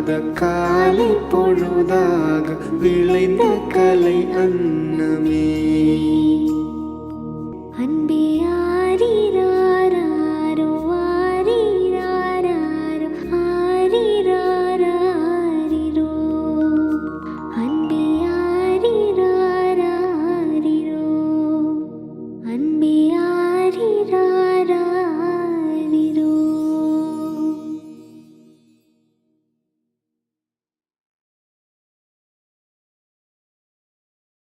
விளையாத காலை பொழுதாக விளைந்த கலை அன்னமே. அன்பியா